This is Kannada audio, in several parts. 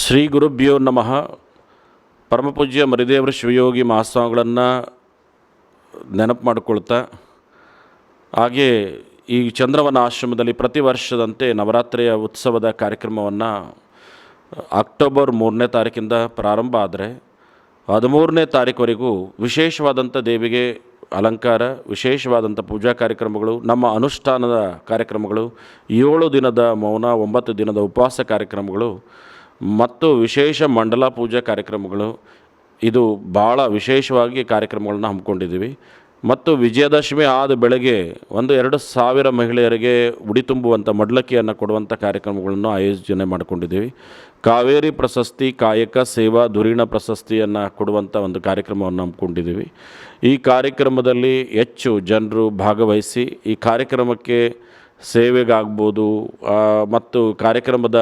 ಶ್ರೀ ಗುರುಭ್ಯೋ ನಮಃ. ಪರಮಪೂಜ್ಯ ಮರಿದೇವರ ಶಿವಯೋಗಿ ಮಹಾಸ್ವಾಮಿಗಳನ್ನು ನೆನಪು ಮಾಡಿಕೊಳ್ತಾ, ಹಾಗೆ ಈ ಚಂದ್ರವನ ಆಶ್ರಮದಲ್ಲಿ ಪ್ರತಿ ವರ್ಷದಂತೆ ನವರಾತ್ರಿಯ ಉತ್ಸವದ ಕಾರ್ಯಕ್ರಮವನ್ನು ಅಕ್ಟೋಬರ್ ಮೂರನೇ ತಾರೀಕಿಂದ ಪ್ರಾರಂಭ ಆದರೆ, ಹದಿಮೂರನೇ ತಾರೀಕುವರೆಗೂ ವಿಶೇಷವಾದಂಥ ದೇವಿಗೆ ಅಲಂಕಾರ, ವಿಶೇಷವಾದಂಥ ಪೂಜಾ ಕಾರ್ಯಕ್ರಮಗಳು, ನಮ್ಮ ಅನುಷ್ಠಾನದ ಕಾರ್ಯಕ್ರಮಗಳು, ಏಳು ದಿನದ ಮೌನ, ಒಂಬತ್ತು ದಿನದ ಉಪವಾಸ ಕಾರ್ಯಕ್ರಮಗಳು ಮತ್ತು ವಿಶೇಷ ಮಂಡಲ ಪೂಜಾ ಕಾರ್ಯಕ್ರಮಗಳು, ಇದು ಭಾಳ ವಿಶೇಷವಾಗಿ ಕಾರ್ಯಕ್ರಮಗಳನ್ನು ಹಮ್ಮಿಕೊಂಡಿದ್ದೀವಿ. ಮತ್ತು ವಿಜಯದಶಮಿ ಆದ ಬೆಳಗ್ಗೆ ಒಂದು ಎರಡು ಸಾವಿರ ಮಹಿಳೆಯರಿಗೆ ಉಡಿ ತುಂಬುವಂಥ ಮಡ್ಲಕ್ಕಿಯನ್ನು ಕೊಡುವಂಥ ಕಾರ್ಯಕ್ರಮಗಳನ್ನು ಆಯೋಜನೆ ಮಾಡಿಕೊಂಡಿದ್ದೀವಿ. ಕಾವೇರಿ ಪ್ರಶಸ್ತಿ, ಕಾಯಕ ಸೇವಾ ಧುರೀಣ ಪ್ರಶಸ್ತಿಯನ್ನು ಕೊಡುವಂಥ ಒಂದು ಕಾರ್ಯಕ್ರಮವನ್ನು ಹಮ್ಮಿಕೊಂಡಿದ್ದೀವಿ. ಈ ಕಾರ್ಯಕ್ರಮದಲ್ಲಿ ಹೆಚ್ಚು ಜನರು ಭಾಗವಹಿಸಿ ಈ ಕಾರ್ಯಕ್ರಮಕ್ಕೆ ಸೇವೆಗಾಗ್ಬೋದು ಮತ್ತು ಕಾರ್ಯಕ್ರಮದ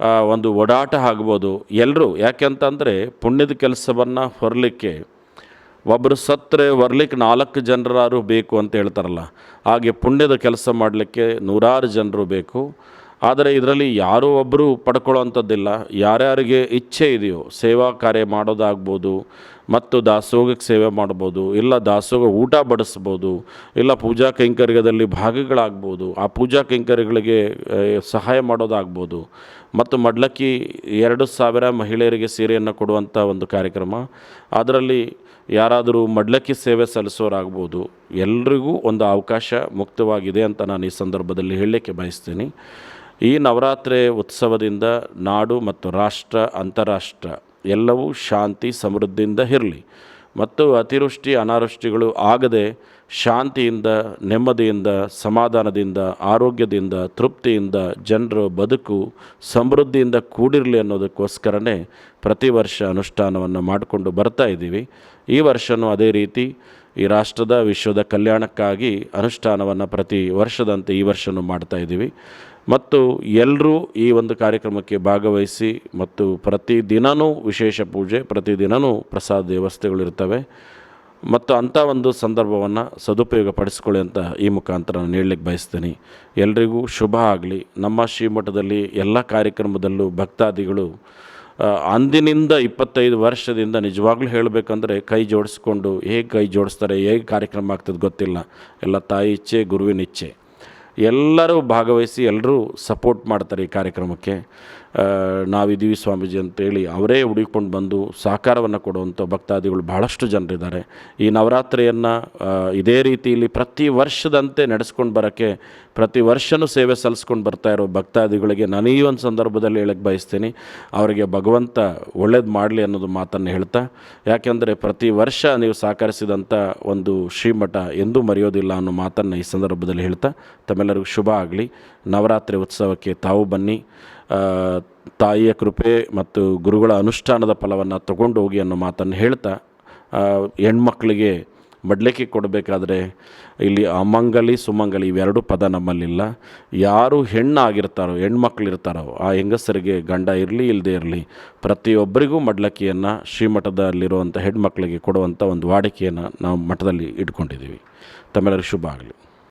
ಒಂದು ಓಡಾಟ ಆಗ್ಬೋದು. ಎಲ್ಲರೂ ಯಾಕೆಂತಂದರೆ ಪುಣ್ಯದ ಕೆಲಸವನ್ನು ಹೊರಲಿಕ್ಕೆ ಒಬ್ಬರು ಸತ್ತರೆ ಹೊರ್ಲಿಕ್ಕೆ ನಾಲ್ಕು ಜನರಾರು ಬೇಕು ಅಂತ ಹೇಳ್ತಾರಲ್ಲ. ಹಾಗೆ ಪುಣ್ಯದ ಕೆಲಸ ಮಾಡಲಿಕ್ಕೆ ನೂರಾರು ಜನರು ಬೇಕು. ಆದರೆ ಇದರಲ್ಲಿ ಯಾರೂ ಒಬ್ಬರು ಪಡ್ಕೊಳ್ಳೋವಂಥದ್ದಿಲ್ಲ. ಯಾರ್ಯಾರಿಗೆ ಇಚ್ಛೆ ಇದೆಯೋ ಸೇವಾ ಕಾರ್ಯ ಮಾಡೋದಾಗ್ಬೋದು ಮತ್ತು ದಾಸೋಗಕ್ಕೆ ಸೇವೆ ಮಾಡ್ಬೋದು, ಇಲ್ಲ ದಾಸೋಗ ಊಟ ಬಡಿಸ್ಬೋದು, ಇಲ್ಲ ಪೂಜಾ ಕೈಂಕರ್ಯದಲ್ಲಿ ಭಾಗಗಳಾಗ್ಬೋದು, ಆ ಪೂಜಾ ಕೈಂಕರ್ಯಗಳಿಗೆ ಸಹಾಯ ಮಾಡೋದಾಗ್ಬೋದು. ಮತ್ತು ಮಡ್ಲಕ್ಕಿ ಎರಡು ಸಾವಿರ ಮಹಿಳೆಯರಿಗೆ ಸೀರೆಯನ್ನು ಕೊಡುವಂಥ ಒಂದು ಕಾರ್ಯಕ್ರಮ. ಅದರಲ್ಲಿ ಯಾರಾದರೂ ಮಡ್ಲಕ್ಕಿ ಸೇವೆ ಸಲ್ಲಿಸೋರಾಗ್ಬೋದು. ಎಲ್ರಿಗೂ ಒಂದು ಅವಕಾಶ ಮುಕ್ತವಾಗಿದೆ ಅಂತ ನಾನು ಈ ಸಂದರ್ಭದಲ್ಲಿ ಹೇಳಲಿಕ್ಕೆ ಬಯಸ್ತೀನಿ. ಈ ನವರಾತ್ರಿ ಉತ್ಸವದಿಂದ ನಾಡು ಮತ್ತು ರಾಷ್ಟ್ರ, ಅಂತಾರಾಷ್ಟ್ರ ಎಲ್ಲವೂ ಶಾಂತಿ ಸಮೃದ್ಧಿಯಿಂದ ಇರಲಿ. ಮತ್ತು ಅತಿವೃಷ್ಟಿ, ಅನಾವೃಷ್ಟಿಗಳು ಆಗದೆ ಶಾಂತಿಯಿಂದ, ನೆಮ್ಮದಿಯಿಂದ, ಸಮಾಧಾನದಿಂದ, ಆರೋಗ್ಯದಿಂದ, ತೃಪ್ತಿಯಿಂದ ಜನರ ಬದುಕು ಸಮೃದ್ಧಿಯಿಂದ ಕೂಡಿರಲಿ ಅನ್ನೋದಕ್ಕೋಸ್ಕರನೇ ಪ್ರತಿ ವರ್ಷ ಅನುಷ್ಠಾನವನ್ನು ಮಾಡಿಕೊಂಡು ಬರ್ತಾ ಇದ್ದೀವಿ. ಈ ವರ್ಷವೂ ಅದೇ ರೀತಿ ಈ ರಾಷ್ಟ್ರದ, ವಿಶ್ವದ ಕಲ್ಯಾಣಕ್ಕಾಗಿ ಅನುಷ್ಠಾನವನ್ನು ಪ್ರತಿ ವರ್ಷದಂತೆ ಈ ವರ್ಷವೂ ಮಾಡ್ತಾ ಇದ್ದೀವಿ. ಮತ್ತು ಎಲ್ಲರೂ ಈ ಒಂದು ಕಾರ್ಯಕ್ರಮಕ್ಕೆ ಭಾಗವಹಿಸಿ ಮತ್ತು ಪ್ರತಿದಿನವೂ ವಿಶೇಷ ಪೂಜೆ ಪ್ರತಿದಿನವೂ ಪ್ರಸಾದ ವ್ಯವಸ್ಥೆಗಳಿರ್ತವೆ ಮತ್ತು ಅಂಥ ಒಂದು ಸಂದರ್ಭವನ್ನು ಸದುಪಯೋಗ ಪಡಿಸ್ಕೊಳ್ಳಿ ಅಂತ ಈ ಮುಖಾಂತರ ನಾನು ಹೇಳಲಿಕ್ಕೆ ಬಯಸ್ತೀನಿ. ಎಲ್ರಿಗೂ ಶುಭ ಆಗಲಿ. ನಮ್ಮ ಶ್ರೀಮಠದಲ್ಲಿ ಎಲ್ಲ ಕಾರ್ಯಕ್ರಮದಲ್ಲೂ ಭಕ್ತಾದಿಗಳು ಅಂದಿನಿಂದ ಇಪ್ಪತ್ತೈದು ವರ್ಷದಿಂದ ನಿಜವಾಗ್ಲೂ ಹೇಳಬೇಕಂದ್ರೆ ಕೈ ಜೋಡಿಸ್ಕೊಂಡು ಹೇಗೆ ಕೈ ಜೋಡಿಸ್ತಾರೆ, ಹೇಗೆ ಕಾರ್ಯಕ್ರಮ ಆಗ್ತದೆ ಗೊತ್ತಿಲ್ಲ. ಎಲ್ಲ ತಾಯಿ ಇಚ್ಛೆ, ಗುರುವಿನ ಇಚ್ಛೆ. ಎಲ್ಲರೂ ಭಾಗವಹಿಸಿ ಎಲ್ಲರೂ ಸಪೋರ್ಟ್ ಮಾಡ್ತಾರೆ ಈ ಕಾರ್ಯಕ್ರಮಕ್ಕೆ. ನಾವಿದ್ದೀವಿ ಸ್ವಾಮೀಜಿ ಅಂತೇಳಿ ಅವರೇ ಹುಡುಕೊಂಡು ಬಂದು ಸಹಕಾರವನ್ನು ಕೊಡುವಂಥ ಭಕ್ತಾದಿಗಳು ಭಾಳಷ್ಟು ಜನರಿದ್ದಾರೆ. ಈ ನವರಾತ್ರಿಯನ್ನು ಇದೇ ರೀತಿಯಲ್ಲಿ ಪ್ರತಿ ವರ್ಷದಂತೆ ನಡೆಸ್ಕೊಂಡು ಬರೋಕ್ಕೆ, ಪ್ರತಿ ವರ್ಷವೂ ಸೇವೆ ಸಲ್ಲಿಸ್ಕೊಂಡು ಬರ್ತಾ ಇರೋ ಭಕ್ತಾದಿಗಳಿಗೆ ನಾನು ಈ ಒಂದು ಸಂದರ್ಭದಲ್ಲಿ ಹೇಳಕ್ಕೆ ಬಯಸ್ತೀನಿ, ಅವರಿಗೆ ಭಗವಂತ ಒಳ್ಳೇದು ಮಾಡಲಿ ಅನ್ನೋದು ಮಾತನ್ನು ಹೇಳ್ತಾ, ಯಾಕೆಂದರೆ ಪ್ರತಿ ವರ್ಷ ನೀವು ಸಹಕರಿಸಿದಂಥ ಒಂದು ಶ್ರೀಮಠ ಎಂದೂ ಮರೆಯೋದಿಲ್ಲ ಅನ್ನೋ ಮಾತನ್ನು ಈ ಸಂದರ್ಭದಲ್ಲಿ ಹೇಳ್ತಾ ತಮ್ಮೆಲ್ಲರಿಗೂ ಶುಭ ಆಗಲಿ. ನವರಾತ್ರಿ ಉತ್ಸವಕ್ಕೆ ತಾವು ಬನ್ನಿ. ತಾಯಿಯ ಕೃಪೆ ಮತ್ತು ಗುರುಗಳ ಅನುಷ್ಠಾನದ ಫಲವನ್ನು ತಗೊಂಡು ಹೋಗಿ ಅನ್ನೋ ಮಾತನ್ನು ಹೇಳ್ತಾ ಹೆಣ್ಮಕ್ಳಿಗೆ ಮಡ್ಲಿಕ್ಕೆ ಕೊಡಬೇಕಾದ್ರೆ ಇಲ್ಲಿ ಅಮಂಗಲಿ ಸುಮಂಗಲಿ ಇವೆರಡೂ ಪದ ನಮ್ಮಲ್ಲಿಲ್ಲ. ಯಾರು ಹೆಣ್ಣಾಗಿರ್ತಾರೋ, ಹೆಣ್ಮಕ್ಳಿರ್ತಾರೋ, ಆ ಹೆಂಗಸರಿಗೆ ಗಂಡ ಇರಲಿ ಇಲ್ಲದೇ ಇರಲಿ, ಪ್ರತಿಯೊಬ್ಬರಿಗೂ ಮಡ್ಲಕ್ಕಿಯನ್ನು ಶ್ರೀಮಠದಲ್ಲಿರುವಂಥ ಹೆಣ್ಮಕ್ಳಿಗೆ ಕೊಡುವಂಥ ಒಂದು ವಾಡಿಕೆಯನ್ನು ನಾವು ಮಠದಲ್ಲಿ ಇಟ್ಕೊಂಡಿದ್ದೀವಿ. ತಮ್ಮೆಲ್ಲರಿಗೂ ಶುಭ ಆಗಲಿ.